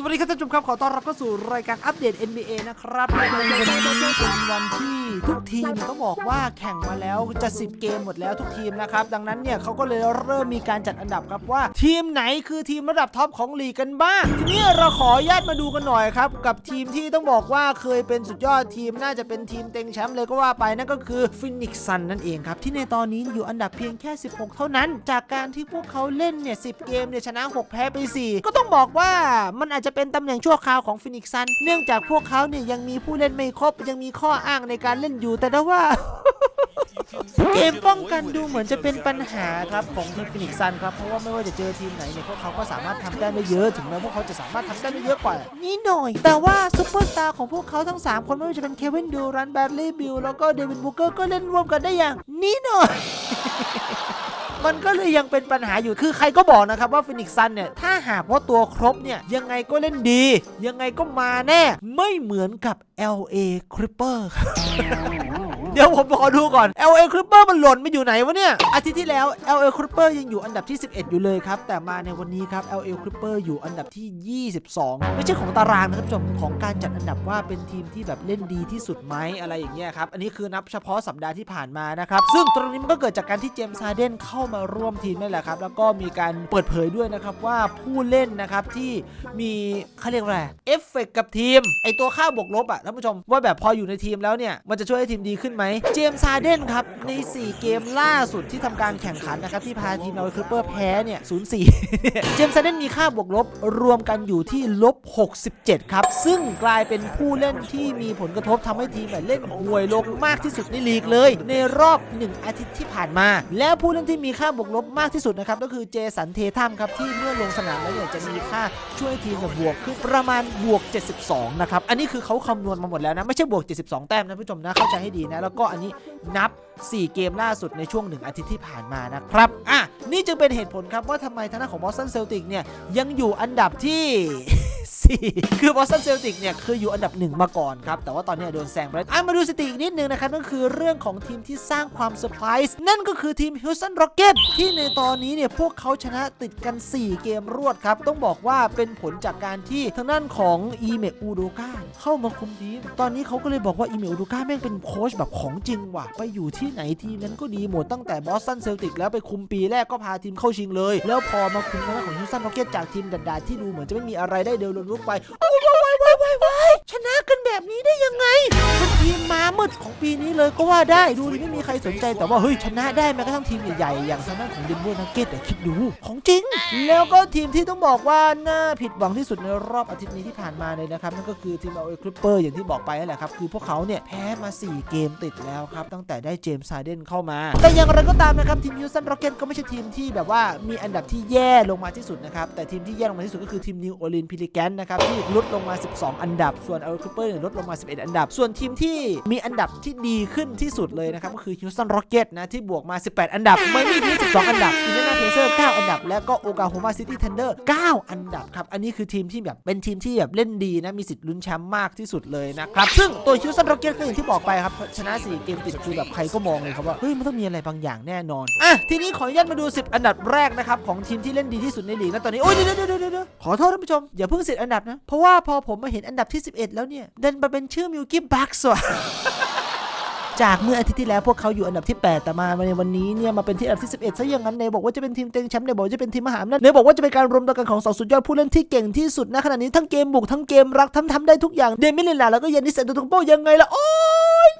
สวัสดีครับท่านผู้ชมครับ ขอต้อนรับเข้าสู่รายการอัปเดต NBA นะครับในวันนี้เป็นวันที่ทุกทีมต้องบอกว่าแข่งมาแล้วจะ 10 เกมหมดแล้วทุกทีมนะครับ ดังนั้นเนี่ยเขาก็เลยเริ่มมีการจัดอันดับครับว่า ทีมไหนคือทีมระดับท็อปของลีกกันบ้าง ทีนี้เราขอญาตมาดูกันหน่อยครับ กับทีมที่ต้องบอกว่าเคยเป็นสุดยอดทีมน่าจะเป็นทีมเต็งแชมป์เลยก็ว่าไปนั่นก็คือฟินิกซ์ซันนั่นเองครับที่ในตอนนี้อยู่อันดับเพียงแค่ 16 เท่านั้น จากการที่พวกเขาเล่นเนี่ย10 เกมเนี่ยชนะ 6 แพ้ไป 4 ก็ต้องบอกว่ามันอาจจะจะเป็นตำแหน่งชั่วคราวของฟินิกซ์ซันเนื่องจากพวกเขาเนี่ยยังมีผู้เล่นไม่ครบ ยังมีข้ออ้างในการเล่นอยู่แต่ถ้าว่า เกมป้องกันดูเหมือนจะเป็นปัญหาครับของทีมฟินิกซ์ซันครับเพราะว่าไม่ว่าจะเจอทีมไหนเนี่ยพวกเขาก็สามารถทำได้ไม่เยอะถึงแม้พวกเขาจะสามารถทำได้ไม่เยอะกว่านี้หน่อย แต่ว่าซุปเปอร์สตาร์ของพวกเขาทั้ง 3 คนไม่ว่าจะเป็นเควินดูรันแบดลี่บิลแล้วก็เดวิดบูเกอร์ก็เล่นร่วมกันได้อย่างนี้หน่อย มันก็เลยยังเป็นปัญหาอยู่คือใครก็บอกนะครับว่าฟินิกซันเนี่ยถ้าหากว่าตัวครบเนี่ยยังไงก็เล่นดี ยังไงก็มาแน่ ไม่เหมือนกับ LA Clipper ครับ ดี๋ยวผมขอดูก่อน LA Clipper มันหล่นไปอยู่ไหนวะเนี่ย อาทิตย์ที่แล้ว LA Clipper ยังอยู่อันดับที่ 11 อยู่เลยครับ แต่มาในวันนี้ครับ LA Clipper อยู่อันดับที่ 22 ไม่ใช่ของตารางนะครับผู้ชมของการจัดอันดับว่าเป็นทีมที่แบบเล่นดีที่สุดไหมอะไรอย่างเงี้ยครับ อันนี้คือนับเฉพาะสัปดาห์ที่ผ่านมานะครับ ซึ่งตรงนี้มันก็เกิดจากการที่เจมส์ซาเดนเข้ามาร่วมทีมนี่แหละครับ แล้วก็มีการเปิดเผยด้วยนะครับว่าผู้เล่นนะครับที่มีเขาเรียกว่าอะไรเอฟเฟกกับทีมไอตัวค่าบวกลบอะท่านผู้ชมว่าแบบพออยู่ในทีมแล้วเนี่ยมันจะช่วยให้ทีมดีขึ้นไหมเจมส์ซาเดนครับ ใน 4 เกมล่าสุดที่ทำการแข่งขันนะครับ ที่พาทีมเราคลิปเปอร์แพ้เนี่ย0-4เจมส์ซาเดนมีค่าบวกลบรวมกันอยู่ที่ลบ 67 ครับ ซึ่งกลายเป็นผู้เล่นที่มีผลกระทบทำให้ทีมแบบเล่นห่วยลงมากที่สุดในลีกเลย ในรอบ 1 อาทิตย์ที่ผ่านมา แล้วผู้เล่นที่มีค่าบวกลบมากที่สุดนะครับก็คือเจสันเททัมครับที่เมื่อลงสนามแล้วเนี่ยจะมีค่าช่วยทีมกับบวกขึ้นประมาณบวก 72 นะครับอันนี้คือเขาคำนวณมาหมดแล้วนะไม่ใช่บวก 72 แต้มนะผู้ชมนะเข้าใจให้ดีนะแล้วก็อันนี้นับ 4 เกมล่าสุดในช่วง 1 อาทิตย์ที่ผ่านมานะครับ อะ นี่จึงเป็นเหตุผลครับว่าทำไมทางด้านของบอสตันเซลติกเนี่ยยังอยู่อันดับที่ 4คือบอสตันเซลติกเนี่ยคืออยู่อันดับ1มาก่อนครับ แต่ว่าตอนนี้โดนแซงไปแล้วอะมาดูสถิติอีกนิดนึงนะครับนั่นคือเรื่องของทีมที่สร้างความเซอร์ไพรส์นั่นก็คือทีม Houston Rockets ที่ในตอนนี้เนี่ยพวกเขาชนะติดกัน 4 เกมรวดครับ ต้องบอกว่าเป็นผลจากการที่ทางด้านของอีเมอูโดกาเข้ามาคุมทีม ตอนนี้เขาก็เลยบอกว่าอีเมอูโดกาแม่งเป็นโค้ชแบบของจริงว่ะไปอยู่ที่ไหนทีมนั้นก็ดีหมดตั้งแต่บอสตันเซลติกแล้วไปคุมปีแรกก็พาทีมเข้าชิงเลย แล้วพอมาคุมทางด้านของ Houston Rockets จากทีมดัดๆที่ดูเหมือนจะไม่มีอะไรได้เดินลงลุกไปโอ้ยว้ายว้ายว้ายว้ายชนะกันแบบนี้ได้ยังไงเป็นทีมม้ามืดของปีนี้เลยก็ว่าได้ดูดิไม่มีใครสนใจแต่ว่าเฮ้ยชนะได้แม้กระทั่งทีมใหญ่ๆอย่างทางด้านของเดนเวอร์นักเก็ตแต่คิดดูของจริง แล้วก็ทีมที่ต้องบอกว่าน่าผิดหวังที่สุดในรอบอาทิตย์นี้ที่ผ่านมาเลยนะครับนั่นก็คือทีมเอาเอคลิปเปอร์อย่างที่บอกไปนั่นแหละครับคือพวกเขาเนี่ยแพ้มา 4 เกมติดแล้วครับตั้งแต่ได้เจมส์ซาเดนเข้ามา แต่อย่างไรก็ตามนะครับทีมยูซันโรเก็ตก็ไม่ใช่ทีมที่แบบว่ามีอันดับที่แย่ลงมาที่สุดนะครับแต่ทีมที่แย่ลงมาที่สุดก็คือทีมนิวออร์ลีนพิลิแกนนะครับที่ลดลงมา 12 อันดับ ส่วนเอาคลิปเปอร์เนี่ยลดลงมา 11 อันดับ ส่วนทีมที่มีอันดับที่ดีขึ้นที่สุดเลยนะครับก็คือฮิวสตันร็อกเก็ตนะที่บวกมา 18 อันดับไมมี่ที่12 อันดับอินเดียนาเพเซอร์ 9 อันดับ และก็โอกาโฮมาซิตี้เทนเดอร์ 9 อันดับครับอันนี้คือทีมที่แบบเป็นทีมที่แบบเล่นดีนะมีสิทธิ์ลุ้นแชมป์มากที่สุดเลยนะครับซึ่งตัวฮิวสตันร็อกเก็ตก็อย่างที่บอกไปครับชนะ 4 เกมติดคือแบบใครก็มองเลยครับว่าเฮ้ยมันต้องมีอะไรบางอย่างแน่นอนอะทีนี้ขออนุญาตมาดู 10 อันดับแรกนะครับของทีมที่เล่นดีที่สุดในลีกนะตอนนี้โอ้ยเดี๋ยวเดี๋ยวเดี๋ยวขอโทษท่านผู้ชมอย่าเพิ่งเสร็จอันดับนะ เพราะว่าพอผมมาเห็นอันดับที่ 11 แล้วเนี่ยดันมาเป็นชื่อมิวกี้บัคส์ว่ะจากเมื่ออาทิตย์ที่แล้วพวกเขาอยู่อันดับที่ 8 แต่มาในวันนี้เนี่ยมาเป็นที่อันดับที่ 11ซะอย่างนั้นเนยบอกว่าจะเป็นทีมเต็งแชมป์เนยบอกว่าจะเป็นทีมมหาอำนาจเนยบอกว่าจะเป็นการรวมตัวกันของสองสุดยอดผู้เล่นที่เก่งที่สุดณขณะนี้ทั้งเกมบุกทั้งเกมรักทำทำได้ทุกอย่างเดมิลิลลาแล้วก็ยานิสเซนโตตุงโปยังไงล่ะโอ้ย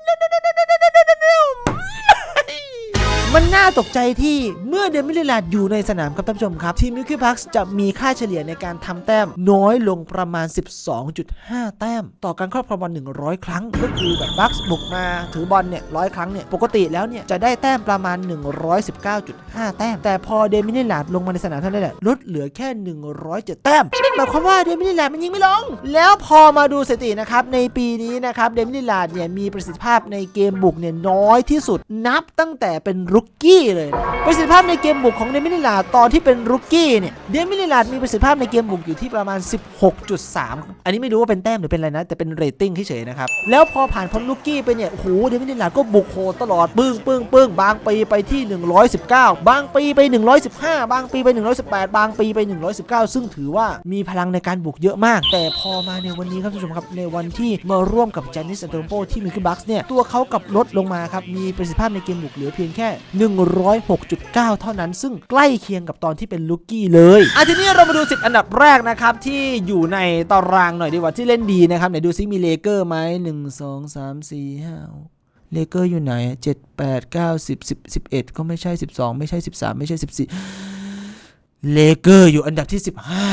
มันน่าตกใจที่เมื่อเดมิลิลาดอยู่ในสนามครับท่านผู้ชมครับ ทีมมิลกี้บัคจะมีค่าเฉลี่ยในการทำแต้มน้อยลงประมาณ 12.5 แต้ม ต่อการครอบครองบอล100 ครั้ง ก็คือแบบบัคส์บุกมาถือบอลเนี่ยร้อยครั้งเนี่ยปกติแล้วเนี่ยจะได้แต้มประมาณ 119.5 แต้ม แต่พอเดมิลิลาดลงมาในสนามเท่านั้นแหละลดเหลือแค่ 107 แต้มหมายความว่าเดมิลิลาดมันยิงไม่ลง แล้วพอมาดูสถิตินะครับในปีนี้นะครับเดมิลิลาดเนี่ยมีประสิทธิภาพในเกมบุกเนี่ยน้อยที่สุดนับตั้งแต่เป็นรรุกกี้เลยนะประสิทธิภาพในเกมบุกของเดมิลิลาตอนที่เป็นรุกกี้เนี่ยเดมิลิลามีประสิทธิภาพในเกมบุกอยู่ที่ประมาณ 16.3 อันนี้ไม่รู้ว่าเป็นแต้มหรือเป็นอะไรนะ แต่เป็นเรตติ้งเฉยๆนะครับแล้วพอผ่านพ้นรุกกี้ไปเนี่ยโอ้โหเดมิลิลาก็บุกโหตลอดปึ้งปึ้งปึ้งบางปีไปที่ 119 บางปีไป 115 บางปีไป 118 บางปีไป 119 ซึ่งถือว่ามีพลังในการบุกเยอะมาก แต่พอมาในวันนี้ครับท่านผู้ชมครับในวันที่มาร่วมกับจานิสอันโตโปที่มีขึ้นบัคส์เนี่ยตัวเขากลับลดลงมาครับมีประสิทธิภาพในเกมบุกเหลือเพียงแค่106.9 เท่านั้น ซึ่งใกล้เคียงกับตอนที่เป็นลูกกี้เลยอะทีนี้เรามาดู 10 อันดับแรกนะครับ ที่อยู่ในตารางหน่อยดีกว่าที่เล่นดีนะครับไหนดูซิมีเลเกอร์ไหม1 2 3 4 5เลเกอร์อยู่ไหนเจ็ดแปดเก้าสิบสิบสิบเอ็ดก็ไม่ใช่สิบสองไม่ใช่สิบสามไม่ใช่สิบสี่เลเกอร์อยู่อันดับที่สิบห้า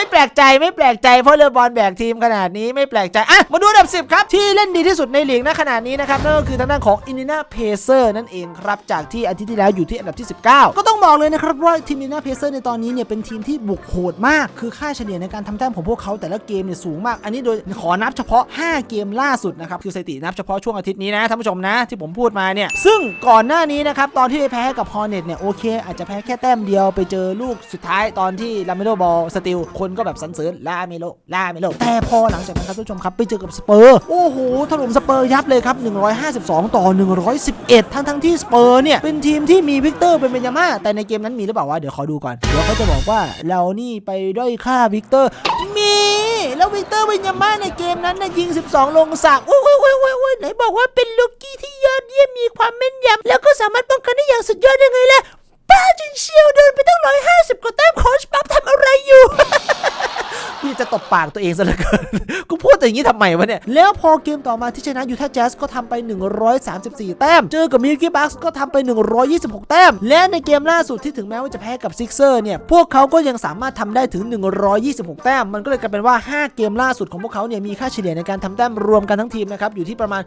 ไม่แปลกใจไม่แปลกใจเพราะเลอบอลแบกทีมขนาดนี้ไม่แปลกใจอะมาดูอันดับ 10 ครับ ที่เล่นดีที่สุดในลีกณขณะนี้นะครับนั่นก็คือทางด้านของอินดินาเพเซอร์นั่นเองครับจากที่อาทิตย์ที่แล้วอยู่ที่อันดับที่ 19 ก็ต้องบอกเลยนะครับว่าทีมอินดินาเพเซอร์ในตอนนี้เนี่ยเป็นทีมที่บุกโหดมาก คือค่าเฉลี่ยในการทำแต้มของพวกเขาแต่ละเกมเนี่ยสูงมาก อันนี้โดยขอนับเฉพาะ 5 เกมล่าสุดนะครับคือสถิตินับเฉพาะช่วงอาทิตย์นี้นะท่านผู้ชมนะที่ผมพูดมาเนี่ยซึ่งก่อนหน้านี้นะครับตอนที่ไปแพ้กับฮอร์เน็ตเนี่ยโอเค อาจจะแพ้แค่แต้มเดียวไปเจอลูกสุดท้ายตอนที่ลาเมโลบอลสติลคนนก็แบบสรรเสริญลาเมโลลาเมโลแต่พอหลังจากนั้นครับท่านผู้ชมครับไปเจอกับสเปอร์โอ้โหถล่มสเปอร์ยับเลยครับ 152 ต่อ 111 ทั้งทั้งที่สเปอร์เนี่ยเป็นทีมที่มีวิกเตอร์เป็นเบนยาม่าแต่ในเกมนั้นมีหรือเปล่าวะเดี๋ยวขอดูก่อนเดี๋ยวเขาจะบอกว่าเรานี่ไปด้อยค่าวิกเตอร์มีแล้ววิกเตอร์เบนยาม่าในเกมนั้นน่ะยิง 12 ลงสากโอ้ยโอ้ยโอ้ยโอ้ยโอ้ไหนบอกว่าเป็นลูกกี้ที่ยอดเยี่ยมมีความแม่นยำแล้วก็สามารถป้องกันได้อย่างสุดยอดยังไงล่ะ บ้าจริงเชียวเดินไปตั้ง150กว่าแต้มโค้ชปั๊บทำอะไรอยู่พี่จะตบปากตัวเองซะเหลือเกิน กูพูดแต่อย่างนี้ทำไมวะเนี่ย แล้วพอเกมต่อมาที่ชนะยูทาแจ๊สก็ทำไป 134 แต้ม เจอกับมิลกี้บัคส์ก็ทำไป 126 แต้ม และในเกมล่าสุดที่ถึงแม้ว่าจะแพ้กับซิกเซอร์เนี่ย พวกเขาก็ยังสามารถทำได้ถึง 126 แต้ม มันก็เลยกลายเป็นว่า 5 เกมล่าสุดของพวกเขาเนี่ยมีค่าเฉลี่ยในการทำแต้มรวมกันทั้งทีมนะครับอยู่ที่ประมาณ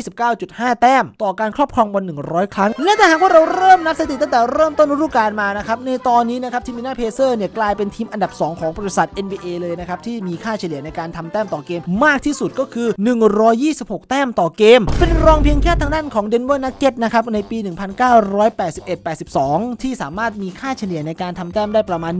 129.5 แต้ม ต่อการครอบครองบอล100 ครั้ง และถ้าหากว่าเราเริ่มนับสถิติตั้งแต่เริ่มต้นฤดูกาลมานะครับในตอนนี้นะครับทีมมินาเพเซอร์เนี่ยกลายเป็นทีมอันดับ 2 ของบริษัท NBA เลยนะครับที่มีค่าเฉลี่ยในการทำแต้มต่อเกมมากที่สุดก็คือ 126 แต้มต่อเกม เป็นรองเพียงแค่ทางด้านของ Denver Nuggets นะครับในปี 1981-82 ที่สามารถมีค่าเฉลี่ยในการทำแต้มได้ประมาณ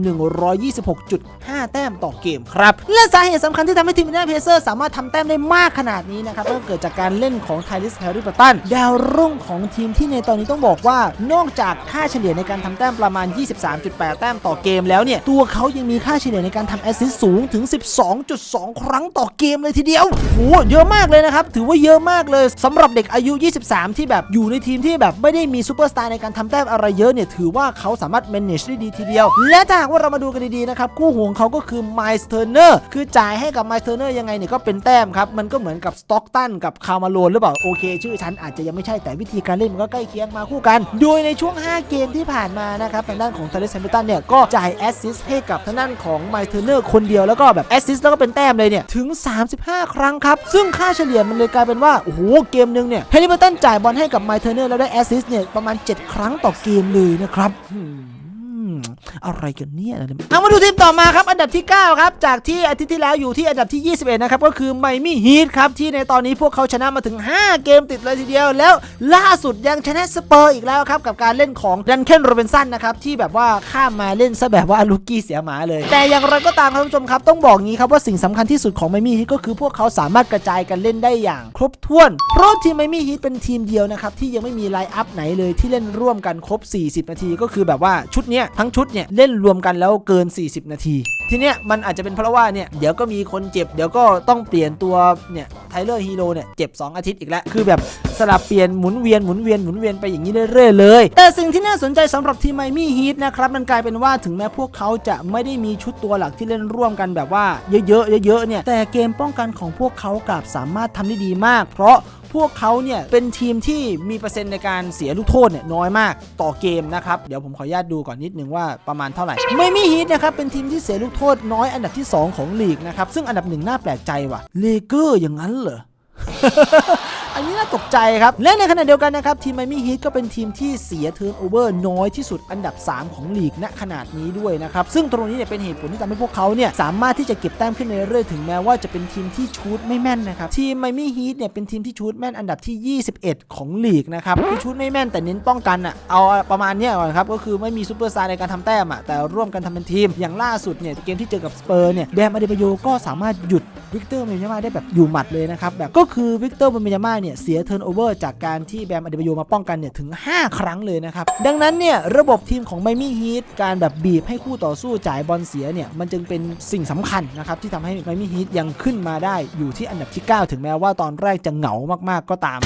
126.5 แต้มต่อเกมครับและสาเหตุสำคัญที่ทำให้ทีมมินาเพเซอร์สามารถทำแต้มได้มากขนาดนี้นะครับก็เกิดจากการเล่นของไทลิสแฮร์รี่ปัตตันดาวรุ่งของทีมที่ในตอนนี้ต้องบอกว่านอกจากค่าเฉลี่ยในการทำแต้มประมาณ 23.8 แต้มต่อเกมแล้วเนี่ย ตัวเขายังมีค่าเฉลี่ยในการทำแอสซิสต์สูงถึง 12.2 ครั้งต่อเกมเลยทีเดียวโหเยอะมากเลยนะครับ ถือว่าเยอะมากเลยสำหรับเด็กอายุ 23 ที่แบบอยู่ในทีมที่แบบไม่ได้มีซูเปอร์สตาร์ในการทำแต้มอะไรเยอะเนี่ย ถือว่าเขาสามารถ manage ได้ดีทีเดียว และถ้าหากว่าเรามาดูกันดีๆนะครับ คู่หูของเขาก็คือ Miles Turner คือจ่ายให้กับ Miles Turner ยังไงเนี่ยก็เป็นแต้มครับ มันก็เหมือนกับสต็อกตันกับคาร์มาโลนหรือเปล่า โอเค ชื่อฉันอาจจะยังไม่ใช่แต่วิธีการเล่นมันก็ใกล้เคียงมาคู่กัน โดยในช่วง 5 เกมที่ที่ผ่านมานะครับทางด้านของทาริสแฮมเบตันเนี่ยก็จ่ายแอสซิสต์ให้กับทางด้านของไมเทอร์เนอร์คนเดียวแล้วก็แบบแอสซิสต์แล้วก็เป็นแต้มเลยเนี่ยถึง 35 ครั้งครับ ซึ่งค่าเฉลี่ยมันเลยกลายเป็นว่า โอ้โห เกมหนึงเนี่ยแฮร์รี่เบตันจ่ายบอลให้กับไมเทอร์เนอร์แล้วได้แอสซิสต์เนี่ยประมาณ 7 ครั้งต่อเกมเลยนะครับ อะไรกันเนี่ยเอามาดูทีมต่อมาครับ อันดับที่ 9 ครับ จากที่อาทิตย์ที่แล้วอยู่ที่อันดับที่ 21 นะครับ ก็คือไมมี่ฮีทครับ ที่ในตอนนี้พวกเขาชนะมาถึง 5 เกมติดเลยทีเดียว แล้วล่าสุดยังชนะสเปอร์อีกแล้วครับ กับการเล่นของดันเคนโรเบนสันนะครับ ที่แบบว่าข้ามมาเล่นซะแบบว่าลูกกี้เสียหมาเลย แต่อย่างไรก็ตามครับท่านผู้ชมครับ ต้องบอกงี้ครับว่าสิ่งสำคัญที่สุดของไมมี่ฮีทก็คือพวกเขาสามารถกระจายกันเล่นได้อย่าง ครบถ้วน เพราะทีมไมมี่ฮีทเป็นทีมเดียวนะครับที่ยังไม่มีไลน์อัพไหนเลยที่เล่นร่วมกันครบ 40 นาทีก็คือแบบว่าชุดเนี้ยทั้งชุดเนี่ยเล่นรวมกันแล้วเกิน 40 นาที ทีเนี้ยมันอาจจะเป็นเพราะว่าเนี่ยเดี๋ยวก็มีคนเจ็บเดี๋ยวก็ต้องเปลี่ยนตัวเนี่ยไทเลอร์ฮีโร่เนี่ยเจ็บ 2 อาทิตย์อีกแล้ว คือแบบสลับเปลี่ยนหมุนเวียนหมุนเวียนหมุนเวียนไปอย่างนี้เรื่อยๆเลย แต่สิ่งที่น่าสนใจสำหรับทีมไมมี่ฮีทนะครับมันกลายเป็นว่าถึงแม้พวกเขาจะไม่ได้มีชุดตัวหลักที่เล่นร่วมกันแบบว่าเยอะๆเยอะๆเนี่ยแต่เกมป้องกันของพวกเขากลับสามารถทำได้ดีมาก เพราะ พวกเขาเนี่ยเป็นทีมที่มีเปอร์เซ็นต์ในการเสียลูกโทษเนี่ยน้อยมากต่อเกมนะครับ เดี๋ยวผมขออนุญาตดูก่อนนิดนึงว่าประมาณเท่าไหร่ ไม่มีฮีทนะครับ เป็นทีมที่เสียลูกโทษน้อยอันดับที่ 2 ของลีกนะครับ ซึ่งอันดับหนึ่งน่าแปลกใจว่ะเลเกอร์อย่างนั้นเหรอ อันนี้น่าตกใจครับ และในขณะเดียวกันนะครับ ทีมไมมี่ฮีทก็เป็นทีมที่เสียเทิร์นโอเวอร์น้อยที่สุดอันดับ 3 ของลีกณขนาดนี้ด้วยนะครับ ซึ่งตรงนี้เนี่ยเป็นเหตุผลที่ทำให้พวกเขาเนี่ยสามารถที่จะเก็บแต้มขึ้นในเรื่อยๆถึงแม้ว่าจะเป็นทีมที่ชูดไม่แม่นนะครับทีมไมมี่ฮีทเนี่ยเป็นทีมที่ชูดแม่นอันดับที่ 21 ของลีกนะครับคือชูดไม่แม่นแต่เน้นป้องกันอะเอาประมาณนี้ก่อนครับก็คือไม่มีซูเปอร์สตาร์ในการทำแต้มอะแต่ร่วมกันทำเป็นทีมอย่างล่าสุดเนี่ยเกมที่เจอกับสเปอร์เนี่ยแดมอเดบโยก็สามารถหยุดวิกเตอร์เบนยาม่าได้แบบอยู่หมัดเลยนะครับแบบก็คือวิกเตอร์เบนยาม่าเนี่ยเสียเทิร์นโอเวอร์จากการที่แบมอเดบโยมาป้องกันเนี่ยถึง 5 ครั้งเลยนะครับ ดังนั้นเนี่ยระบบทีมของไมมี่ฮีทการแบบบีบให้คู่ต่อสู้จ่ายบอลเสียเนี่ยมันจึงเป็นสิ่งสำคัญนะครับที่ทำให้ไมมี่ฮีทยังขึ้นมาได้อยู่ที่อันดับที่ 9 ถึงแม้ว่าตอนแรกจะเหงามากๆก็ตาม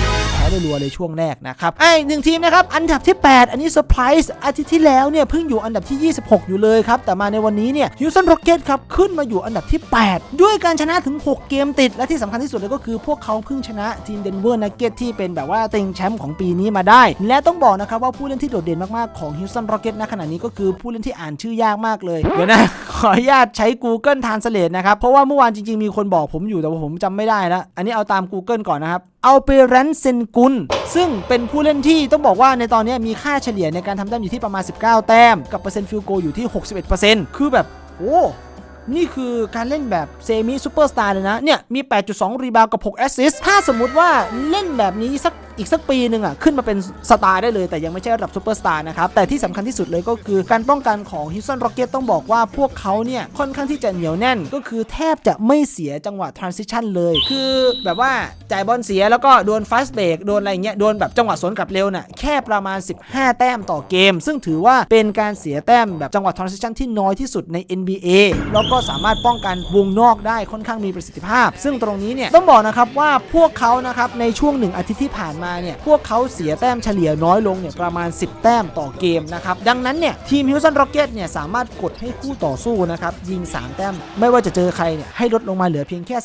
แพ้รัวๆเลยช่วงแรกนะครับไอ้หนึ่งทีมนะครับ อันดับที่ 8 อันนี้เซอร์ไพรส์อาทิตย์ที่แล้วเนี่ยเพิ่งอยู่อันดับที่ 26 อยู่เลยครับ แต่มาในวันนี้เนี่ยฮิวสันโรเก็ตครับ ขึ้นมาอยู่อันดับที่ 8 ด้วยการชนะถึง 6 เกมติด และที่สำคัญที่สุดเลยก็คือพวกเขาเพิ่งชนะทีมเดนเวอร์นักเก็ตที่เป็นแบบว่าเต็งแชมป์ของปีนี้มาได้ และต้องบอกนะครับว่าผู้เล่นที่โดดเด่นมากๆของฮิวสันโรเก็ตณขณะนี้ก็คือผู้เล่นที่อ่านชื่อยากมากเลยเดี๋ยวนะขออนุญาตใช้ Google Translate นะครับเพราะว่าเมื่อวานจริงๆมีคนบอกผมอยู่แต่ว่าผมจำไม่ได้แล้วอันนี้เอาตาม Google ก่อนนะครับ เอาเปรันเซนกุล ซึ่งเป็นผู้เล่นที่ต้องบอกว่าในตอนนี้มีค่าเฉลี่ยในการทำแต้มอยู่ที่ประมาณ 19 แต้ม กับเปอร์เซ็นต์ฟิลโกอยู่ที่ 61%คือแบบโอ้นี่คือการเล่นแบบเซมิซูเปอร์สตาร์เลยนะ เนี่ย มี 8.2 รีบาวกับ 6 แอสซิสต์ถ้าสมมุติว่าเล่นแบบนี้สักอีกสักปีหนึ่งอะขึ้นมาเป็นสตาร์ได้เลย แต่ยังไม่ใช่ระดับซูเปอร์สตาร์นะครับ แต่ที่สำคัญที่สุดเลยก็คือการป้องกันของฮิ u สันโรเกตต้องบอกว่าพวกเขาเนี่ยค่อนข้างที่จะเหนียวแน่น ก็คือแทบจะไม่เสียจังหวะทรานซิชันเลย คือแบบว่าจ่ายบอลเสียแล้วก็โดนฟาสเบรกโดนอะไรเงี้ยโดนแบบจังหวะสวนกลับเร็วน่ะแค่ประมาณ 15 แต้มต่อเกม ซึ่งถือว่าเป็นการเสียแต้มแบบจังหวะทรานซิชันที่น้อยที่สุดใน NBA แล้วก็สามารถป้องกันวงนอกได้ค่อนข้างมีประสิทธิภาพ ซึ่งตรงนี้เนี่ยต้องบอกนะครับว่าพวกเขานะครับในช่วงหนึ่งอาทิตย์ที่ผ่านมาเนี่ยพวกเขาเสียแต้มเฉลี่ยน้อยลงเนี่ยประมาณ 10 แต้มต่อเกมนะครับดังนั้นเนี่ยทีมฮิวสันร็อกเก็ตเนี่ยสามารถกดให้คู่ต่อสู้นะครับยิง 3 แต้มไม่ว่าจะเจอใครเนี่ยให้ลดลงมาเหลือเพียงแค่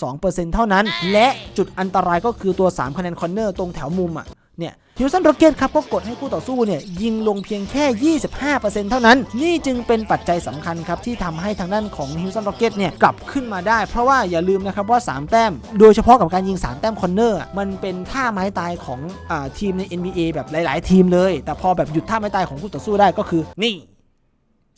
32%เท่านั้น และจุดอันตรายก็คือตัว 3 คะแนนคอนเนอร์ตรงแถวมุมอะ เนี่ยฮิวสันโรเกตครับก็กดให้คู่ต่อสู้เนี่ยยิงลงเพียงแค่ 25%เท่านั้น นี่จึงเป็นปัจจัยสำคัญครับที่ทำให้ทางด้านของฮิวสันโรเกตเนี่ยกลับขึ้นมาได้ เพราะว่าอย่าลืมนะครับว่า 3 แต้ม โดยเฉพาะกับการยิง 3 แต้มคอนเนอร์มันเป็นท่าไม้ตายของอทีมใน NBA แบบหลาย ๆ ทีมเลย แต่พอแบบหยุดท่าไม้ตายของคู่ต่อสู้ได้ก็คือนี่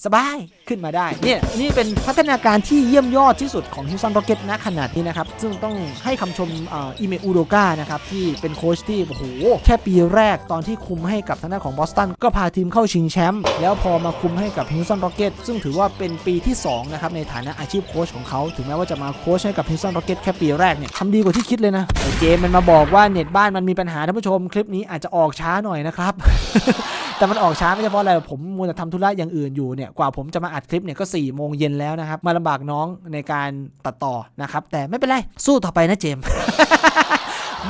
สบายขึ้นมาได้เนี่ยนี่เป็นพัฒนาการที่เยี่ยมยอดที่สุดของฮิวสันโรเก็ตณขนาดนี้นะครับ ซึ่งต้องให้คำชมอิเมอุโดกานะครับ ที่เป็นโค้ชที่ โอ้โห แค่ปีแรกตอนที่คุมให้กับทางด้านของบอสตัน ก็พาทีมเข้าชิงแชมป์แล้วพอมาคุมให้กับฮิวสันโรเก็ตซึ่งถือว่าเป็นปีที่ 2 นะครับ ในฐานะอาชีพโค้ชของเขา ถึงแม้ว่าจะมาโค้ชให้กับฮิวสันโรเก็ตแค่ปีแรกเนี่ยทำดีกว่าที่คิดเลยนะแต่เกมมันมาบอกว่าเน็ตบ้านมันมีปัญหาท่านผู้ชมคลิปนี้อาจจะออกช้าหน่อยนะครับแต่มันออกช้าไม่ใช่เพราะอะไรผมมัวแต่ทำธุระอย่างอื่นอยู่เนี่ยกว่าผมจะมาอัดคลิปเนี่ยก็4ี่โมงเย็นแล้วนะครับ มาลำบากน้องในการตัดต่อนะครับ แต่ไม่เป็นไร สู้ต่อไปนะเจมส์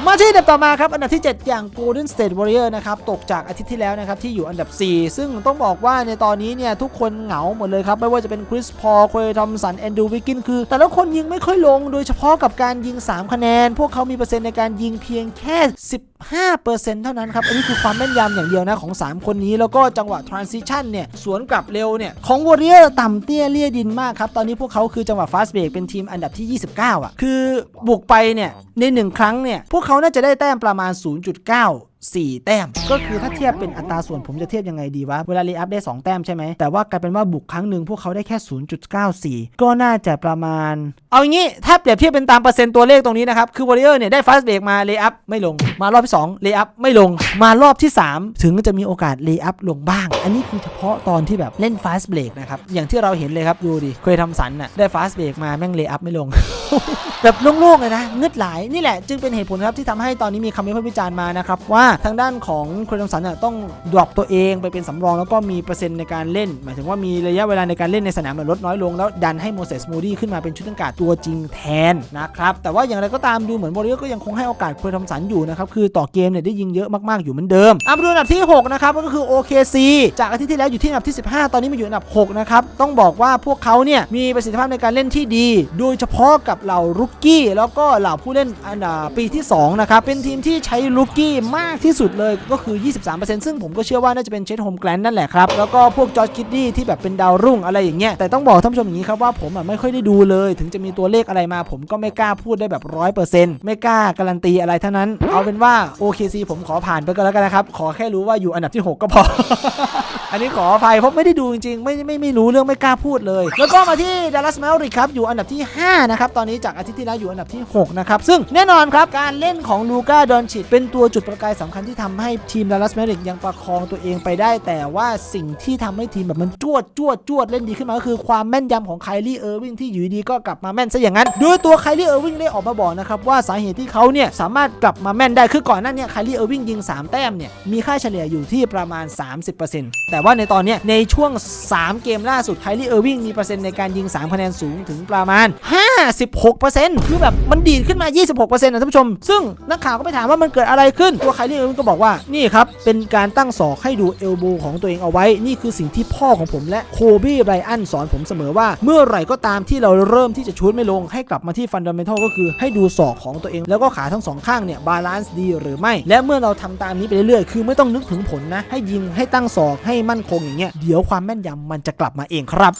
มาที่อันดับต่อมาครับ อันดับที่ 7 อย่าง Golden State Warrior นะครับ ตกจากอาทิตย์ที่แล้วนะครับ ที่อยู่อันดับ 4 ซึ่งต้องบอกว่าในตอนนี้เนี่ย ทุกคนเหงาหมดเลยครับ ไม่ว่าจะเป็นคริสพอลเคยทอมสันแอนดูวิกินคือ แต่ละคนยิงไม่ค่อยลงโดยเฉพาะกับการยิง 3 คะแนน พวกเขามีเปอร์เซ็นต์ในการยิงเพียงแค่ 15%เท่านั้นครับอันนี้คือความแม่นยำอย่างเดียวนะของ 3 คนนี้แล้วก็จังหวะ transition เนี่ยสวนกลับเร็วเนี่ยของวอริเออร์ต่ำเตี้ยเลี่ยดินมากครับ ตอนนี้พวกเขาคือจังหวะ fast break เป็นทีมอันดับที่ 29 อะ คือบุกไปเนี่ยใน 1 ครั้งเนี่ยพวกเขาน่าจะได้แต้มประมาณ 0.9 4 แต้ม ก็คือถ้าเทียบเป็นอัตราส่วนผมจะเทียบยังไงดีวะ เวลารีอัพได้ 2 แต้มใช่ไหม แต่ว่ากลายเป็นว่าบุกครั้งหนึ่งพวกเขาได้แค่ 0.94 ก็น่าจะประมาณ เอาอย่างงี้ถ้าเปรียบเทียบเป็นตามเปอร์เซ็นต์ตัวเลขตรงนี้นะครับ คือวอริเออร์เนี่ยได้ฟาสเบรกมาเลย์อัพไม่ลง มารอบที่2เลย์อัพไม่ลง มารอบที่ 3 ถึงจะมีโอกาสเลย์อัพลงบ้าง อันนี้คือเฉพาะตอนที่แบบเล่นฟาสเบรกนะครับ อย่างที่เราเห็นเลยครับดูดิ เคยทำสันน่ะได้ฟาสเบรกมาแม่งเลย์อัพไม่ลง แบบโล่งๆเลยนะเงืดหลายนี่แหละจึงเป็นเหตุผลครับที่ทำให้ตอนนี้มีคำวิพากษ์วิจารณ์มานะครับว่าทางด้านของคริสสันเนี่ยต้องดรอปตัวเองไปเป็นสำรองแล้วก็มีเปอร์เซ็นต์ในการเล่น หมายถึงว่ามีระยะเวลาในการเล่นในสนามเนี่ยลดน้อยลงแล้วดันให้โมเสสมูดี้ขึ้นมาเป็นชุดตั้งการตัวจริงแทนนะครับแต่ว่าอย่างไรก็ตามดูเหมือนบริเอก็ยังคงให้โอกาสคริสสันอยู่นะครับคือต่อเกมเนี่ยได้ยิงเยอะมากๆอยู่เหมือนเดิมอะมาดูอันดับที่หกนะครับก็คือ OKC จากอาทิตย์ที่แล้วอยู่ที่อันดับที่ 15 ตอนนี้มาอยู่อันดับหกนะครับต้องบอกว่าพวกเขาเนี่ยมีประสิทธิภาพในการเล่นที่ดี โดยเฉพาะกับเหล่ารุกกี้แล้วก็เหล่าผู้เล่นอันดับปีที่2นะครับเป็นทีมที่ใช้รุกกี้มากที่สุดเลยก็คือ 23%ซึ่งผมก็เชื่อว่าน่าจะเป็นเชดโฮมแกลนนั่นแหละครับ แล้วก็พวกจอร์จคิดดี้ที่แบบเป็นดาวรุ่งอะไรอย่างเงี้ยแต่ต้องบอกท่านผู้ชมอย่างนี้ครับว่าผมอะไม่ค่อยได้ดูเลย ถึงจะมีตัวเลขอะไรมา ผมก็ไม่กล้าพูดได้แบบร้อยเปอร์เซ็นต์ไม่กล้าการันตีอะไรทั้งนั้น เอาเป็นว่า OKC ผมขอผ่านไปก็แล้วกันนะครับ ขอแค่รู้ว่าอยู่อันดับที่ 6 ก็พอ อันนี้ขออภัยเพราะไม่ได้ดูจริงๆ ไม่ไม่ไม่รู้เรื่องไม่กล้าพูดเลย แล้วก็มาที่ Dallas Mavericks ครับอยู่อันดับที่ 5 นะครับ ตอนนี้จากอาทิตย์ที่แล้วอยู่อันดับที่ 6 นะครับ ซึ่งแน่นอนครับการเล่นของลูก้าดอนชิตเป็นตัวจุดประกายสำคัญที่ทำให้ทีม Dallas Mavericks ยังประคองตัวเองไปได้ แต่ว่าสิ่งที่ทำให้ทีมแบบมันจวดจวดจวดเล่นดีขึ้นมาก็คือความแม่นยำของไคลี่เออร์วิงที่อยู่ดีก็กลับมาแม่นซะอย่างนั้น โดยตัวไคลี่เออร์วิงได้ออกมาบอกนะครับว่าสาเหตุที่เขาเนี่ยสามารถกลับมาแม่นได้คือก่อนหน้านี้ไคลี่เออร์วิงยิง 3 แต้มเนี่ยมีค่าเฉลี่ยอยู่ที่ประมาณ 30%แต่ว่าในตอนเนี้ยในช่วง 3 เกมล่าสุดไคลี่เออร์วิงมีเปอร์เซ็นต์ในการยิง3คะแนนสูงถึงประมาณ 56%คือแบบมันดีดขึ้นมา 26%นะท่านผู้ชม ซึ่งนักข่าวก็ไปถามว่ามันเกิดอะไรขึ้นตัวไคลเออร์วิงก็บอกว่านี่ครับเป็นการตั้งศอกให้ดูเอลโบของตัวเองเอาไว้ นี่คือสิ่งที่พ่อของผมและโคบี้ไรอันสอนผมเสมอว่า เมื่อไหร่ก็ตามที่เราเริ่มที่จะชูดไม่ลงให้กลับมาที่ฟันดัมเ n ทัลก็คือให้ดูศอกของตัวเอง แล้วก็ขาทั้งสองข้างเนี่ยบาลานซ์ดีหรือไม่ และเมื่อเราทำตามนี้ไปเรื่อยๆ คือไม่ต้องนึกถึงผลนะ ให้ยิงให้ตั้งศอกให้มั่นคงอย่างเงี้ยเดี๋ยวความแม่นยำมันจะกลับมาเองครับ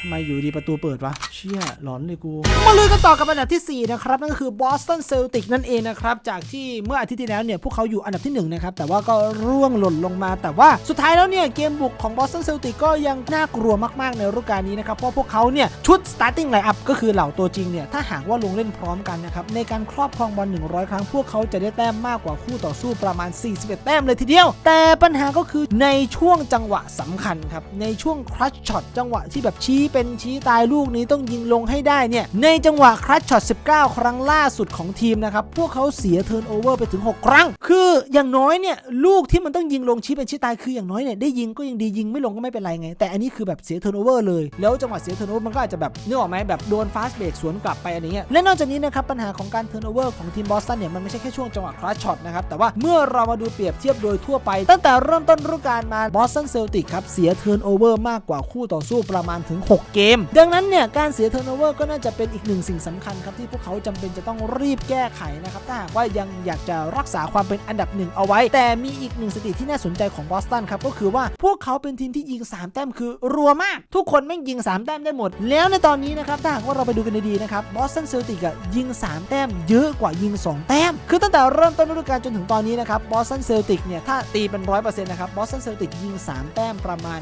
ทำไมอยู่ดีประตูเปิดวะ เชี่ยหลอนเลยกู มาลุยกันต่อกับอันดับที่ 4 นะครับ นั่นก็คือบอสตันเซลติกนั่นเองนะครับ จากที่เมื่ออาทิตย์ที่แล้วเนี่ยพวกเขาอยู่อันดับที่1นะครับ แต่ว่าก็ร่วงหล่นลงมา แต่ว่าสุดท้ายแล้วเนี่ยเกมบุกของบอสตันเซลติกก็ยังน่ากลัวมากๆในฤดูกาลนี้นะครับ เพราะพวกเขาเนี่ยชุด starting lineup ก็คือเหล่าตัวจริงเนี่ยถ้าหากว่าลงเล่นพร้อมกันนะครับในการครอบครองบอล100 ครั้ง พวกเขาจะได้แต้มมากกว่าคู่ต่อสู้ประมาณ 41 แต้มเลยทีเดียว แต่ปัญหาก็คือในช่วงจังหวะสำคัญครับในช่วงครัชช็อตจังหวะที่แบบชี้เป็นชี้ตายลูกนี้ต้องยิงลงให้ได้เนี่ย ในจังหวะครัชช็อต 19 ครั้งล่าสุดของทีมนะครับ พวกเขาเสียเทิร์นโอเวอร์ไปถึง 6 ครั้ง คืออย่างน้อยเนี่ย ลูกที่มันต้องยิงลงชี้เป็นชี้ตายคืออย่างน้อยเนี่ยได้ยิงก็ยังดียิงไม่ลงก็ไม่เป็นไรไง แต่อันนี้คือแบบเสียเทิร์นโอเวอร์เลย แล้วจังหวะเสียเทิร์นโอเวอร์มันก็อาจจะแบบนึกออกไหมแบบโดนฟาสเบรกสวนกลับไปอะไรเงี้ยและนอกจากนี้นะครับปัญหาของการเทิร์นโอเวอร์ของทีมบอสตันเนี่ยมันไม่ใช่แค่ช่วงจังหวะครัชช็อตนะครับแต่ว่าเมื่อเรามาดูเปรียบเทียบโดยทั่วไป ตั้งแต่เริ่มต้นฤดูกาลมาบอสตันเซลติกครับเสียเทิร์นโอเวอร์มากกว่าคู่ต่อสู้ประมาณถึง 6เกม ดังนั้นเนี่ยการเสียเทิร์นโอเวอร์ก็น่าจะเป็นอีกหนึ่งสิ่งสำคัญครับที่พวกเขาจำเป็นจะต้องรีบแก้ไขนะครับถ้าหากว่ายังอยากจะรักษาความเป็นอันดับหนึ่งเอาไว้ แต่มีอีกหนึ่งสถิติที่น่าสนใจของบอสตันครับก็คือว่าพวกเขาเป็นทีมที่ยิง 3 แต้มคือรัวมาก ทุกคนแม่ยิง 3 แต้มได้หมด แล้วในตอนนี้นะครับถ้าหากว่าเราไปดูกันดีๆนะครับบอสตันเซลติกอะยิง 3 แต้มเยอะกว่ายิง 2 แต้ม คือตั้งแต่เริ่มต้นฤดูกาลจนถึงตอนนี้นะครับบอสตันเซลติกเนี่ยถ้าตีเป็นร้อยเปอร์เซ็นต์นะครับบอสตันเซลติกยิง 3 แต้มประมาณ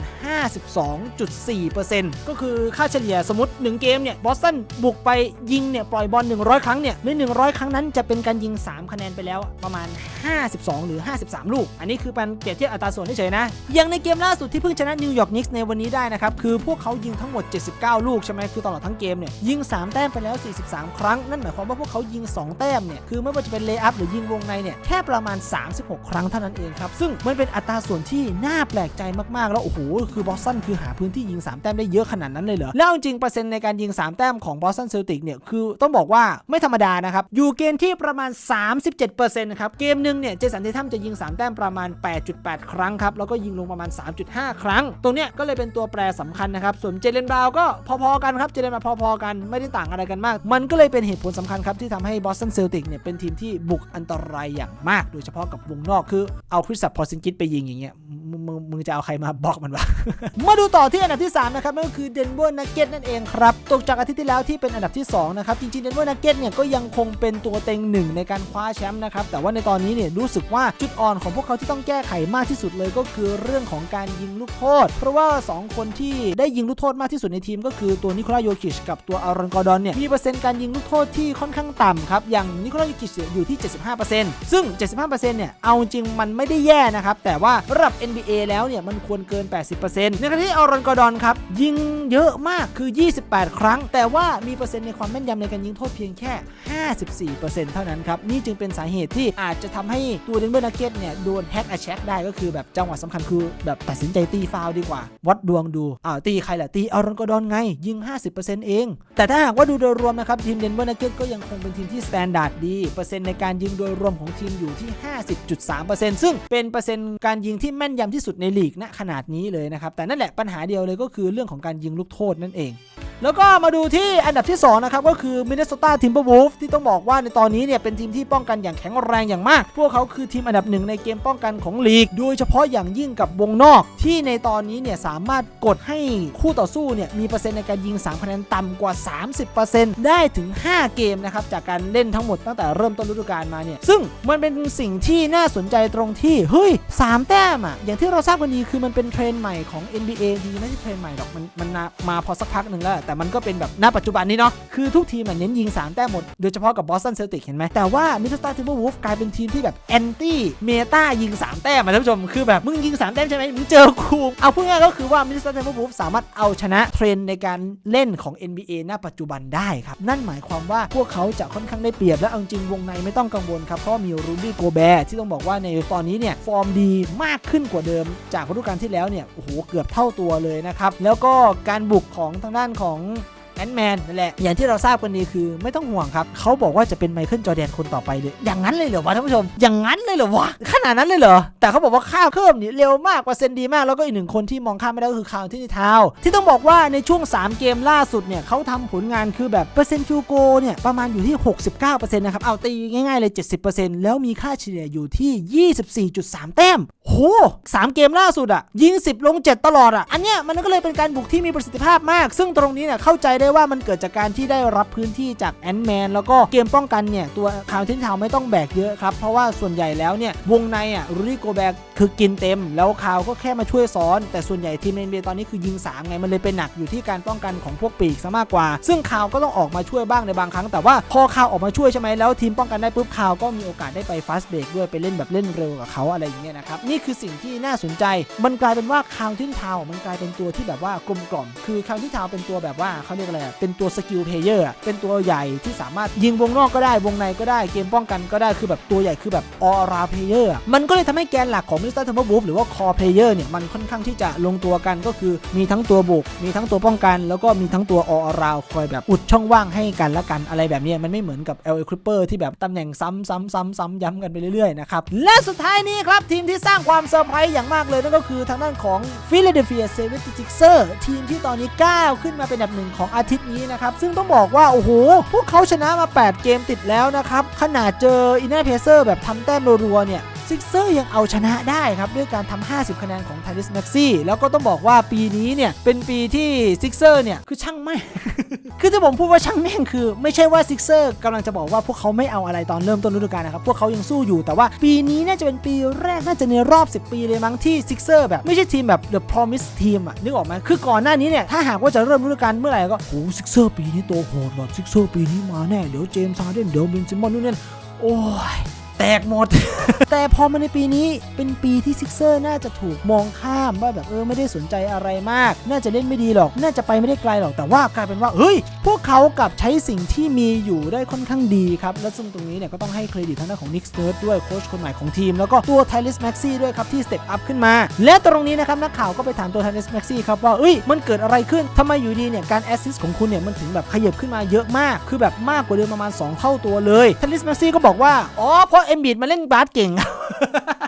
52.4%ก็คือค่าเฉลี่ยสมมติ 1 เกมเนี่ยบอสตันบุกไปยิงเนี่ยปล่อยบอล100 ครั้งเนี่ยใน100 ครั้งนั้นจะเป็นการยิง 3 คะแนนไปแล้วประมาณ 52 หรือ 53 ลูก อันนี้คือเป็นเปรียบเทียบอัตราส่วนเฉยๆนะอย่างในเกมล่าสุดที่เพิ่งชนะนิวยอร์กนิกส์ในวันนี้ได้นะครับคือพวกเขายิงทั้งหมด 79 ลูกใช่ไหมคือตลอดทั้งเกมเนี่ยยิง 3 แต้มไปแล้ว 43 ครั้ง นั่นหมายความว่าพวกเขายิง 2 แต้มเนี่ยคือไม่ว่าจะเป็นเลย์อัพหรือยิงวงในเนี่ยแค่ประมาณ 36 ครั้งเท่านั้นเองครับซึ่งมันเป็นอัตราส่วนที่น่าแปลกใจมากๆแล้วโอ้โหคือบอสตันคือหาพื้นที่ยิง 3 แต้มได้เยอะขนาดนั้นเลยเหรอแล้วจริงๆเปอร์เซ็นต์ในการยิง 3 แต้มของบอสตันเซลติกเนี่ยคือต้องบอกว่าไม่ธรรมดานะครับ อยู่เกณฑ์ที่ประมาณ 37%ครับ เกมหนึ่งเนี่ยเจสันเททัมจะยิง 3 แต้มประมาณ 8.8 ครั้งครับ แล้วก็ยิงลงประมาณ 3.5 ครั้ง ตรงเนี้ยก็เลยเป็นตัวแปรสำคัญนะครับ ส่วนเจเลนบราวน์ก็พอๆกันครับ เจเลนบราวน์พอๆกันไม่ได้ต่างอะไรกันมาก มันก็เลยเป็นเหตุผลสำคัญครับที่ทำให้บอสตันเซลติกเนี่ยเป็นทีมที่บุกอันตรายอย่างมาก โดยเฉพาะกับวงนอกคือเอาคริสซับพอซินกิสไปยิงอย่างเงี้ยมึงมึงมึงจะเอาใครมาบล็อกมันวะมาดูต่อที่อันดับที่3นะครับนั่นก็คือเดนเวอร์นักเก็ตนั่นเองครับ ตกจากอาทิตย์ที่แล้วที่เป็นอันดับที่2นะครับ จริงๆเดนเวอร์นักเก็ตเนี่ยก็ยังคงเป็นตัวเต็งหนึ่งในการคว้าแชมป์นะครับ แต่ว่าในตอนนี้เนี่ยรู้สึกว่าจุดอ่อนของพวกเขาที่ต้องแก้ไขมากที่สุดเลยก็คือเรื่องของการยิงลูกโทษ เพราะว่า 2 คนที่ได้ยิงลูกโทษมากที่สุดในทีม ก็คือตัวนิโคลาโยคิชกับตัวอารอนกอร์ดอนเนี่ยมีเปอร์เซ็นต์การยิงลูกโทษที่ค่อนข้างต่ำครับ อย่างนิโคลาโยคิชอยู่ที่ 75%ซึ่ง 75%เนี่ยเอาจริงมันไม่ได้แย่นะครับแต่ว่าระดับ NBA แล้วเนี่ยมันควรเกิน 80%ในขณะที่อารอนกอร์ดอนครับยิงเเยอะมากคือ 28 ครั้ง แต่ว่ามีเปอร์เซ็นต์ในความแม่นยำในการยิงโทษเพียงแค่ 54%เท่านั้นครับ นี่จึงเป็นสาเหตุที่อาจจะทำให้ตัวเดนเวอร์นักเก็ตเนี่ยโดนแฮกแอชแชกได้ก็คือแบบจังหวะสำคัญคือแบบตัดสินใจตีฟาวล์ดีกว่า วัดดวงดูอ้าวตีใครล่ะตีอารอนกอดอนไงยิง 50%เอง แต่ถ้าหากว่าดูโดยรวมนะครับทีมเดนเวอร์นักเก็ตก็ยังคงเป็นทีมที่สแตนดาร์ดดีเปอร์เซ็นต์ในการยิงโดยรวมของทีมอยู่ที่ 50.3%ซึ่งเป็นเปอร์เซ็นต์การยิงที่แม่นยำที่สุดในลีกณขนาดนี้เลยนะครับแต่นั่นแหละปัญหาเดียวเลยก็คือเรื่องของการยิงลูกโทษนั่นเอง แล้วก็มาดูที่อันดับที่2นะครับก็คือ Minnesota Timberwolves ที่ต้องบอกว่าในตอนนี้เนี่ยเป็นทีมที่ป้องกันอย่างแข็งแรงอย่างมาก พวกเขาคือทีมอันดับหนึ่งในเกมป้องกันของลีก โดยเฉพาะอย่างยิ่งกับวงนอก ที่ในตอนนี้เนี่ยสามารถกดให้คู่ต่อสู้เนี่ยมีเปอร์เซ็นต์ในการยิง3คะแนนต่ำกว่า 30%ได้ถึง 5 เกมนะครับจากการเล่นทั้งหมดตั้งแต่เริ่มต้นฤดูกาลมาเนี่ยซึ่งมันเป็นสิ่งที่น่าสนใจตรงที่เฮ้ยสามแต้มอะอย่างที่เราทราบกันดีคือมันเป็นเทรนด์ใหม่ของ NBA จริงๆไม่ใช่เทรนด์ใหม่หรอกมันมันมาพอสักพักหนึ่งแล้วแต่มันก็เป็นแบบณปัจจุบันนี้เนาะคือทุกทีมเน้นยิง 3 แต้มหมด โดยเฉพาะกับบอสตันเซลติกเห็นไหมแต่ว่ามิส e ต a ทิ m เบอร์วูฟกลายเป็นทีมที่แบบแอนตี้เมตายิง 3 แต้มอะท่านผู้ชมคือแบบมึงยิง 3 แต้มใช่ไหมมึงเจอกูเอาพูดง่ายก็คือว่ามิส e ต a ทิ m เบอร์วูฟสามารถเอาชนะเทรนด์ในการเล่นของ NBA ณปัจจุบันได้ครับนั่นหมายความว่าพวกเขาจะค่อนข้างได้เปรียบและเอาจริงวงในไม่ต้องกังวลครับเพราะมีรูดี้โกแบร์ที่ต้องบอกว่าในตอนนี้เนี่ยฟอร์มดีมากขึ้นกว่าเดิม จากฤดูกาลที่แล้วเนี่ยโอ้โหเกือบเท่าตัวเลยนะครับแล้วก็การบุกของทางด้านของ嗯 แอนแมนนั่นแหละ อย่างที่เราทราบกันดีคือไม่ต้องห่วงครับ เขาบอกว่าจะเป็นไมเคิลจอร์แดนคนต่อไปเลย อย่างนั้นเลยเหรอวะท่านผู้ชม อย่างนั้นเลยเหรอวะ ขนาดนั้นเลยเหรอ แต่เขาบอกว่าข้าวเพิ่มนี่เร็วมากเปอร์เซ็นต์ดีมาก แล้วก็อีกหนึ่งคนที่มองข้ามไม่ได้ก็คือคาวที่นิทาวที่ต้องบอกว่าในช่วง 3 เกมล่าสุดเนี่ยเขาทำผลงานคือแบบเปอร์เซ็นต์ฟิวโกเนี่ยประมาณอยู่ที่ 69%นะครับ เอาตีง่ายๆเลย 70%แล้วมีค่าเฉลี่ยอยู่ที่ 24.3 แต้ม โหสามเกมล่าสุดอะยิง 10 ลง 7 ตลอดอะอันเนี้ยมันก็เลยเป็นการบุกที่มีประสิทธิภาพมาก ซึ่งตรงนี้เนี่ยเข้าใจได้ว่ามันเกิดจากการที่ได้รับพื้นที่จากแอนด์แมนแล้วก็เกมป้องกันเนี่ย ตัวคาวเทนทาวไม่ต้องแบกเยอะครับ เพราะว่าส่วนใหญ่แล้วเนี่ย วงในอะรีโกแบกคือกินเต็ม แล้วคาวก็แค่มาช่วยซ้อน แต่ส่วนใหญ่ทีมเอ็นบีตอนนี้คือยิงสามไง มันเลยเป็นหนักอยู่ที่การป้องกันของพวกปีกซะมากกว่า ซึ่งคาวก็ต้องออกมาช่วยบ้างในบางครั้ง แต่ว่าพอคาวออกมาช่วยใช่ไหมแล้วทีมป้องกันได้ปุ๊บคาวก็มีโอกาสได้ไปฟาสเบรกด้วยไปเล่นแบบเล่นเร็วกับเขาอะไรอย่างเงี้ยนะครับนี่คือสิ่งที่น่าสนใจ มันกลายเป็นว่าคาวทินทาวมันกลายเป็นตัวที่แบบว่ากลมกล่อมคือคาวทินทาวเป็นตัวแบบว่าเขาเรียกอะไรเป็นตัวสกิลเพลเยอร์เป็นตัวใหญ่ที่สามารถยิงวงนอกก็ได้วงในก็ได้เกมป้องกันก็ได้คือแบบตัวใหญ่คือแบบออราเพลเยอร์มันก็เลยทำให้แกนหลักของมิสเตอร์เทอร์เบอร์บูฟหรือว่าคอเพลเยอร์เนี่ยมันค่อนข้างที่จะลงตัวกันก็คือมีทั้งตัวบุก มีทั้งตัวป้องกัน แล้วก็มีทั้งตัวออราวคอยแบบอุดช่องว่างให้กันและกันอะไรแบบนี้มันไม่เหมือนกับ LA Clipper ที่แบบตำแหน่งซ้ำซ้ำซ้ำซ้ำย้ำกันไปเรื่อยๆนะครับและสุดท้ายนี้ครับทีมที่สร้างความเซอร์ไพรส์อย่างมากเลยนั่นก็คือทางด้านของ Philadelphia 76ers ทีมที่ตอนนี้ก้าวขึ้นมาเป็นอันดับหนึ่งของอาทิตย์นี้นะครับ ซึ่งต้องบอกว่า โอ้โห พวกเขาชนะมา 8 เกมติดแล้วนะครับ ขนาดเจออินเนอร์เพเซอร์แบบทำแต้มรัวๆเนี่ย ซิกเซอร์ยังเอาชนะได้ครับ ด้วยการทำ50 คะแนนของไทลิสแม็กซี่แล้วก็ต้องบอกว่าปีนี้เนี่ย เป็นปีที่ซิกเซอร์เนี่ย คือช่างไม่คือที่ผมพูดว่าช่างแม่งคือ ไม่ใช่ว่าซิกเซอร์กำลังจะบอกว่าพวกเขาไม่เอาอะไรตอนเริ่มต้นฤดูกาลนะครับ พวกเขายังสู้อยู่แต่ว่าปีนี้น่าจะเป็นปีแรกน่าจะในรอบ 10 ปีเลยมั้งที่ซิกเซอร์แบบไม่ใช่ทีมแบบ The Promise Team อะนึกออกไหมคือก่อนหน้านี้เนี่ยถ้าหากว่าจะเริ่มฤดูกาลเมื่อไหร่ก็โหซิกเซอร์ปีนี้โตโหดว่ะซิกเซอร์ปีนี้มาแน่เดี๋ยวเจมส์ซาเดนเดี๋ยวเบนซิมอนนู่นนี่โอ้ย แตกหมด แต่พอมาในปีนี้เป็นปีที่ซิกเซอร์น่าจะถูกมองข้ามว่าแบบเออไม่ได้สนใจอะไรมาก น่าจะเล่นไม่ดีหรอก น่าจะไปไม่ได้ไกลหรอกแต่ว่ากลายเป็นว่าเฮ้ย พวกเขากลับใช้สิ่งที่มีอยู่ได้ค่อนข้างดีครับ และซึ่งตรงนี้เนี่ยก็ต้องให้เครดิตทางด้านของนิกสเติร์ดด้วยโค้ชคนใหม่ของทีม แล้วก็ตัวไทลิสแม็กซี่ด้วยครับที่สเต็ปอัพขึ้นมา และตรงนี้นะครับนักข่าวก็ไปถามตัวไทลิสแม็กซี่ครับว่าเอ้ยมันเกิดอะไรขึ้นทำไมอยู่ดีเนี่ยการแอสซิสต์ของคุณเนี่ยมันถึงแบบขยับขึ้นมาเยอะมาก คือแบบมากกว่าเดิมประมาณ 2 เท่าตัวเลยไทลิสแม็กซี่ก็บอกว่าอ๋อเพราะเอ็มบีดมาเล่นบาสเก่ง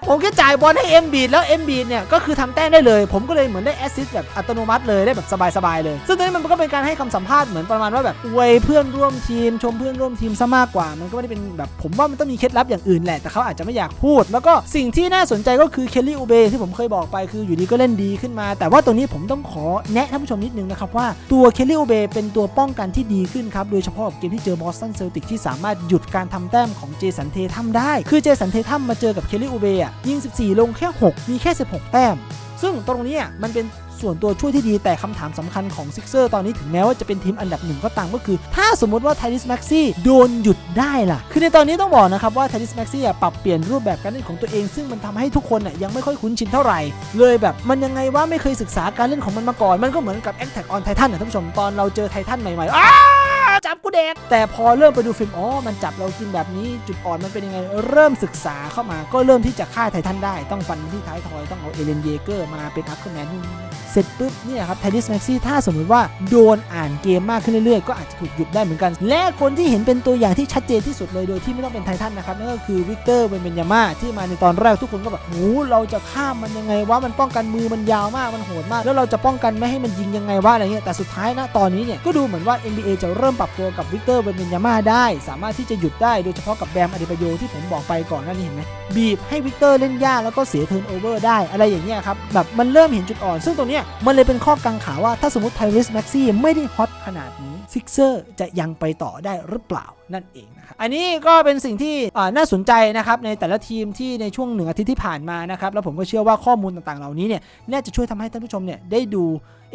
ผมแค่จ่ายบอลให้เอ็มบีดแล้วเอ็มบีดเนี่ยก็คือทำแต้มได้เลย ผมก็เลยเหมือนได้แอสซิสต์แบบอัตโนมัติเลยได้แบบสบายๆเลย ซึ่งตรงนี้มันก็เป็นการให้คำสัมภาษณ์เหมือนประมาณว่าแบบอวยเพื่อนร่วมทีม ชมเพื่อนร่วมทีมซะมากกว่า มันก็ไม่ได้เป็นแบบผมว่ามันต้องมีเคล็ดลับอย่างอื่นแหละแต่เขาอาจจะไม่อยากพูด แล้วก็สิ่งที่น่าสนใจก็คือเคลลี่อูเบที่ผมเคยบอกไปคืออยู่ดีก็เล่นดีขึ้นมา แต่ว่าตรงนี้ผมต้องขอแนะท่านผู้ชมนิดนึงนะครับว่าตัวเคลลี่อูเบเป็นตัวป้องกันที่ดีขึ้นครับโดยเฉพาะเกมที่เจอบอสตันเซลติกที่สามารถหยุดการทำแต้มของเจสันเททัมได้คือเจสันเททัมมาเจอกับเคลลี่อูเบอะยิง 14 ลงแค่ 6 มีแค่ 16 แต้ม ซึ่งตรงนี้มันเป็นส่วนตัวช่วยที่ดีแต่คำถามสำคัญของซิกเซอร์ตอนนี้ถึงแม้ว่าจะเป็นทีมอันดับหนึ่งก็ตามก็คือ ถ้าสมมติว่าไทลิสแม็กซี่โดนหยุดได้ล่ะ คือในตอนนี้ต้องบอกนะครับว่าไทลิสแม็กซี่ปรับเปลี่ยนรูปแบบการเล่นของตัวเอง ซึ่งมันทำให้ทุกคนยังไม่ค่อยคุ้นชินเท่าไหร่ เลยแบบมันยังไงว่าไม่เคยศึกษาการเล่นของมันมาก่อน มันก็เหมือนกับ a t t a c k on Titan นะท่านผู้ชมตอนเราเจอไททันใหม่ๆอ้า จับกูเด็ดกแต่พอเริ่มไปดูฟิล์ม อ๋อ มันจับเรากินแบบนี้ จุดอ่อนมันเป็นยังไง เริ่มศึกษาเข้ามา ก็เริ่มที่จะฆ่าไททันได้ ต้องฟันที่ท้ายทอย ต้องเอาเอเลนเยเกอร์มาเป็นอัพเ r อร์แมนนู่น เสร็จปุ๊บเนี่ยครับไทดิสแม็กซี่ถ้าสมมติว่าโดนอ่านเกมมากขึ้นเรื่อยๆ ก็อาจจะถูกหยุดได้เหมือนกัน และคนที่เห็นเป็นตัวอย่างที่ชัดเจนที่สุดเลยโดยที่ไม่ต้องเป็นไททันนะครับนั่นก็คือวิกเตอร์เวนเบนยาม่าที่มาในตอนแรกทุกคนก็แบบโหเราจะข้ามมันยังไงวะมันป้องกันมือมันยาวมากมันโหดมาก แล้วเราจะป้องกันไม่ให้มันยิงยังไงวะอะไรเงี้ยแต่สุดท้ายนะตอนนี้เนี่ยก็ดูเหมือนว่า NBA จะเริ่มปรับตัวกับวิกเตอร์เวนเบนยาม่าได้ สามารถที่จะหยุดได้โดยเฉพาะกับแบมอเดบโยที่ผมบอกไปก่อนหน้านี้เห็นไหมบีบให้วิกเตอร์เล่นยากแล้วก็เสียเทิร์นโอเวอร์ได้อะไรอย่างเงี้ยครับแบบมันเริ่มเห็นจุดอ่อนซึ่งตรงเนี่ย มันเลยเป็นข้อกังขาว่าถ้าสมมติไทริสแม็กซี่ไม่ได้ฮอตขนาดนี้ซิกเซอร์จะยังไปต่อได้หรือเปล่านั่นเองนะครับอันนี้ก็เป็นสิ่งที่น่าสนใจนะครับในแต่ละทีมที่ในช่วงหนึ่งอาทิตย์ที่ผ่านมานะครับแล้วผมก็เชื่อว่าข้อมูลต่างๆเหล่านี้เนี่ยน่าจะช่วยทำให้ท่านผู้ชมเนี่ยได้ดู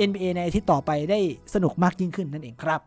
NBA ในอาทิตย์ต่อไปได้สนุกมากยิ่งขึ้นนั่นเองครับ